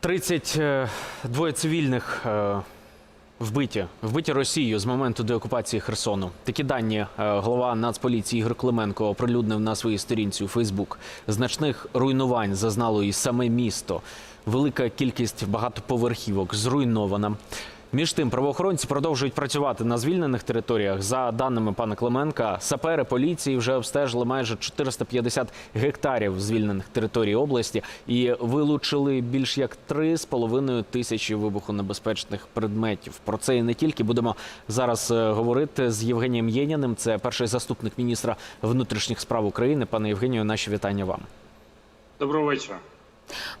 32 цивільних е, вбиті, вбиті Росією з моменту деокупації Херсону. Такі дані е, голова Нацполіції Ігор Клименко оприлюднив на своїй сторінці у Фейсбук. Значних руйнувань зазнало і саме місто. Велика кількість багатоповерхівок зруйнована. Між тим, правоохоронці продовжують працювати на звільнених територіях. За даними пана Клименка, сапери поліції вже обстежили майже 450 гектарів звільнених територій області і вилучили більш як 3,5 тисячі вибухонебезпечних предметів. Про це і не тільки будемо зараз е, говорити з Євгенієм Єніним. Це перший заступник міністра внутрішніх справ України. Пане Євгенію, наші вітання вам. Доброго вечора.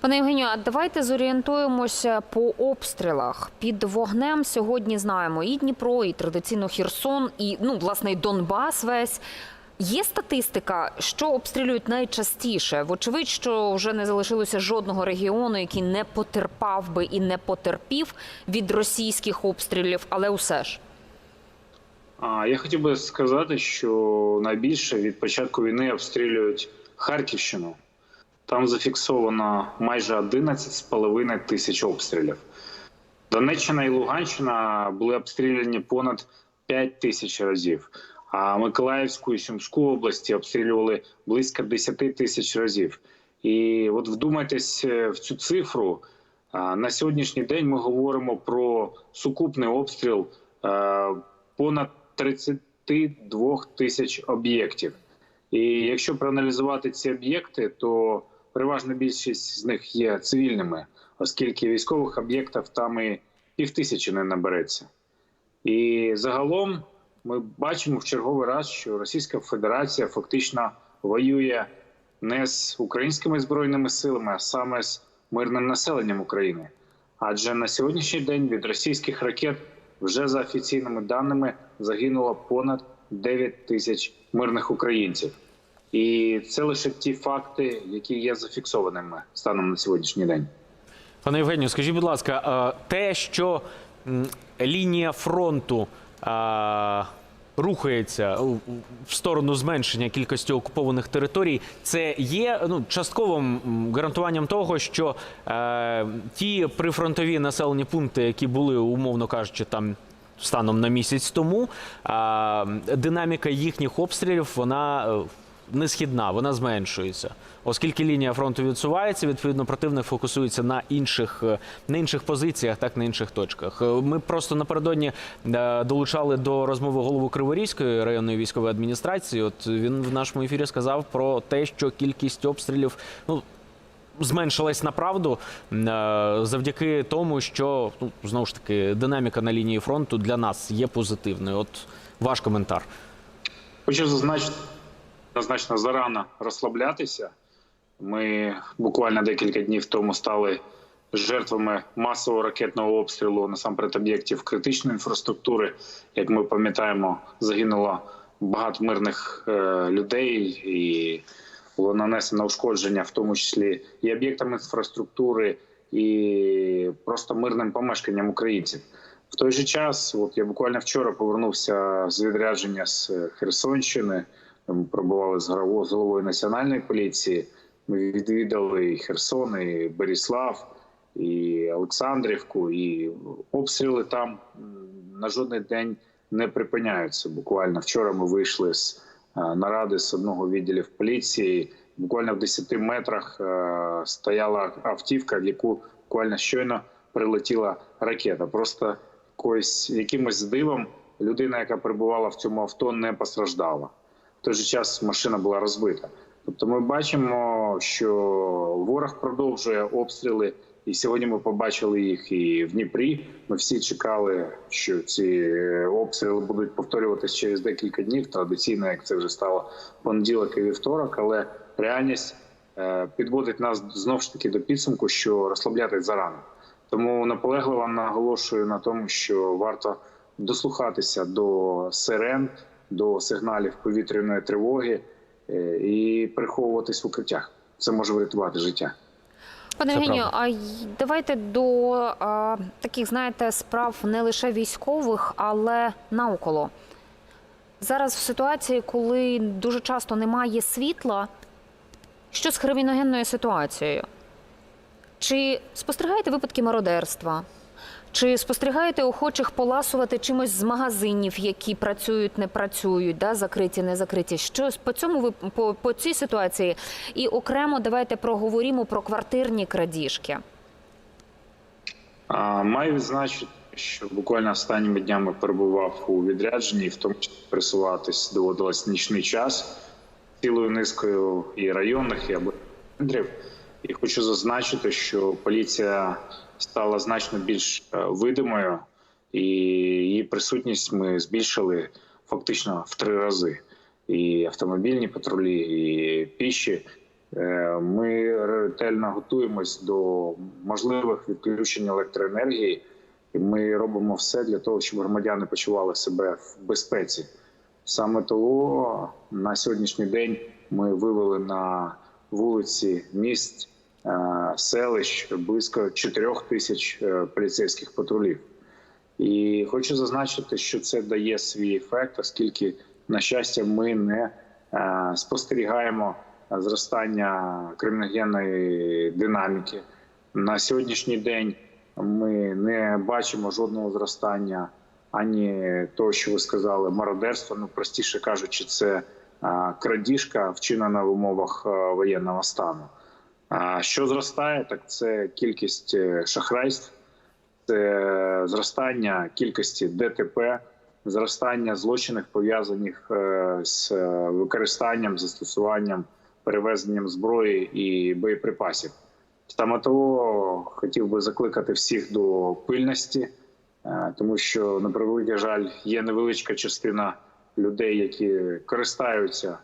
Пане Євгенію, а давайте зорієнтуємося по обстрілах. Під вогнем сьогодні знаємо і Дніпро, і традиційно Херсон, і ну власне і Донбас весь. Є статистика, що обстрілюють найчастіше. Вочевидь, що вже не залишилося жодного регіону, який не потерпав би і не потерпів від російських обстрілів, але усе ж. Я хотів би сказати, що найбільше від початку війни обстрілюють Харківщину. Там зафіксовано майже 11,5 тисяч обстрілів. Донеччина і Луганщина були обстріляні понад 5 тисяч разів. А Миколаївську і Сумську області обстрілювали близько 10 тисяч разів. І от вдумайтесь е, в цю цифру. На сьогоднішній день ми говоримо про сукупний обстріл е, понад 32 тисяч об'єктів. І якщо проаналізувати ці об'єкти, то переважна більшість з них є цивільними, оскільки військових об'єктів там і півтисячі не набереться. І загалом ми бачимо в черговий раз, що Російська Федерація фактично воює не з українськими збройними силами, а саме з мирним населенням України. Адже на сьогоднішній день від російських ракет вже за офіційними даними загинуло понад 9 тисяч мирних українців. І це лише ті факти, які є зафіксованими станом на сьогоднішній день. Пане Євгенію, скажіть, будь ласка, е, те, що лінія фронту е, рухається в сторону зменшення кількості окупованих територій, це є ну, частковим гарантуванням того, що е, ті прифронтові населені пункти, які були, умовно кажучи, там. Станом на місяць тому динаміка їхніх обстрілів вона не східна, вона зменшується. Оскільки лінія фронту відсувається, відповідно противник фокусується на інших е, на інших позиціях, так на інших точках. Е, Ми просто напередодні е, долучали до розмови голову Криворізької районної військової адміністрації. От він в нашому ефірі сказав про те, що кількість обстрілів ну. Зменшилась направду е, завдяки тому, що ну знову ж таки динаміка на лінії фронту для нас є позитивною. От ваш коментар. Хочу зазначити однозначно зарано розслаблятися. Ми буквально декілька днів тому стали жертвами масового ракетного обстрілу насамперед об'єктів критичної інфраструктури. Як ми пам'ятаємо, загинуло багато мирних е, людей і було нанесено ушкодження, в тому числі і об'єктам інфраструктури, і просто мирним помешканням українців. В той же час, от я буквально вчора повернувся з відрядження з Херсонщини. Ми пробували з головою- національної поліції. Ми відвідали і Херсон, і Беріслав, і Олександрівку, і обстріли там на жодний день не припиняються. Буквально вчора ми вийшли з е, наради з одного відділів поліції. Буквально в 10 метрах е, стояла автівка, в яку буквально щойно прилетіла ракета. Просто якоюсь якимось дивом людина, яка перебувала в цьому авто, не постраждала. В той же час машина була розбита. Тобто, ми бачимо, що ворог продовжує обстріли, і сьогодні ми побачили їх і в Дніпрі. Ми всі чекали, що ці обстріли будуть повторюватися через декілька днів. Традиційно, як це вже стало понеділок і вівторок, але реальність е, підводить нас знов ж таки до підсумку, що розслаблятись зарано. Тому наполегливо наголошую на тому, що варто дослухатися до сирен, до сигналів повітряної тривоги е, і приховуватись в укриттях. Це може врятувати життя. Пане Євгенію, а й давайте до а, таких, знаєте, справ не лише військових, але наоколо. Зараз в ситуації, коли дуже часто немає світла, що з криміногенною ситуацією? Чи спостерігаєте випадки мародерства? Чи спостерігаєте охочих поласувати чимось з магазинів, які працюють, не працюють, да, закриті, не закриті? Що по цьому ви по, по цій ситуації? І окремо давайте проговоримо про квартирні крадіжки. А, Маю відзначити, що буквально останніми днями перебував у відрядженні, в тому числі пересуватись доводилось нічний час цілою низкою і районних, і або центрів. І хочу зазначити, що поліція стала значно більш е, видимою, і її присутність ми збільшили фактично в три рази. І автомобільні патрулі, і піші. Е, Ми ретельно готуємось до можливих відключень електроенергії, і ми робимо все для того, щоб громадяни почували себе в безпеці. Саме того на сьогоднішній день ми вивели на вулиці міст, е, селищ близько 4 тисяч е, поліцейських патрулів. І хочу зазначити, що це дає свій ефект, оскільки, на щастя, ми не е, спостерігаємо зростання криміногенної динаміки. На сьогоднішній день ми не бачимо жодного зростання ані того, що ви сказали, мародерства. Ну простіше кажучи, це е, крадіжка, вчинена в умовах е, воєнного стану. А що зростає, так це кількість е, шахрайств, це зростання кількості ДТП, зростання злочинів пов'язаних е, з е, використанням, застосуванням, перевезенням зброї і боєприпасів. Саме того хотів би закликати всіх до пильності, тому що на превеликий жаль є невеличка частина людей, які користаються,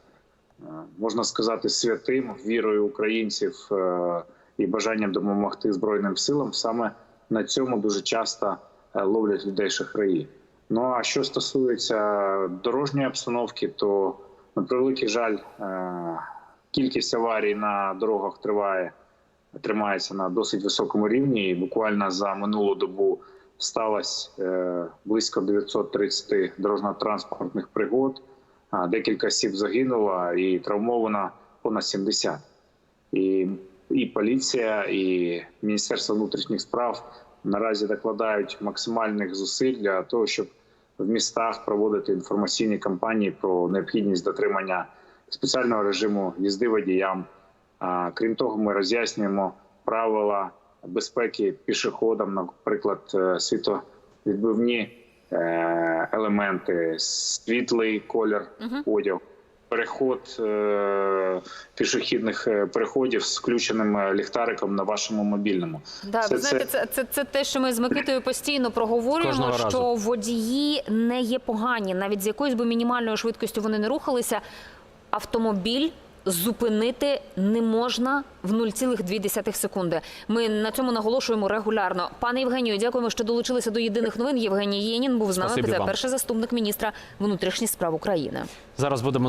можна сказати, святим вірою українців е, і бажанням допомогти збройним силам. Саме на цьому дуже часто е, ловлять людей шахраї. Ну а що стосується дорожньої обстановки, то на превеликий жаль, е, кількість аварій на дорогах триває тримається на досить високому рівні. І буквально за минулу добу сталося е, близько 930 дорожньо-транспортних пригод. Декілька осіб загинуло і травмовано понад 70. І, і поліція, і Міністерство внутрішніх справ наразі докладають максимальних зусиль для того, щоб в містах проводити інформаційні кампанії про необхідність дотримання спеціального режиму їзди водіям. Крім того, ми роз'яснюємо правила безпеки пішоходам, наприклад, е, світовідбивні елементи, світлий колір одягу, переход е, пішохідних е, переходів з включеним е, ліхтариком на вашому мобільному. Да, Це- ви знаєте, це, це, це те, що ми з Микитою постійно проговорюємо, що разу. водії не є погані, навіть з якоюсь би мінімальною швидкістю вони не рухалися. Автомобіль зупинити не можна в 0,2 секунди. Ми на цьому наголошуємо регулярно. Пане Євгенію, дякуємо, що долучилися до єдиних новин. Євгеній Єнін був з нами. Це перший заступник міністра внутрішніх справ України. Зараз будемо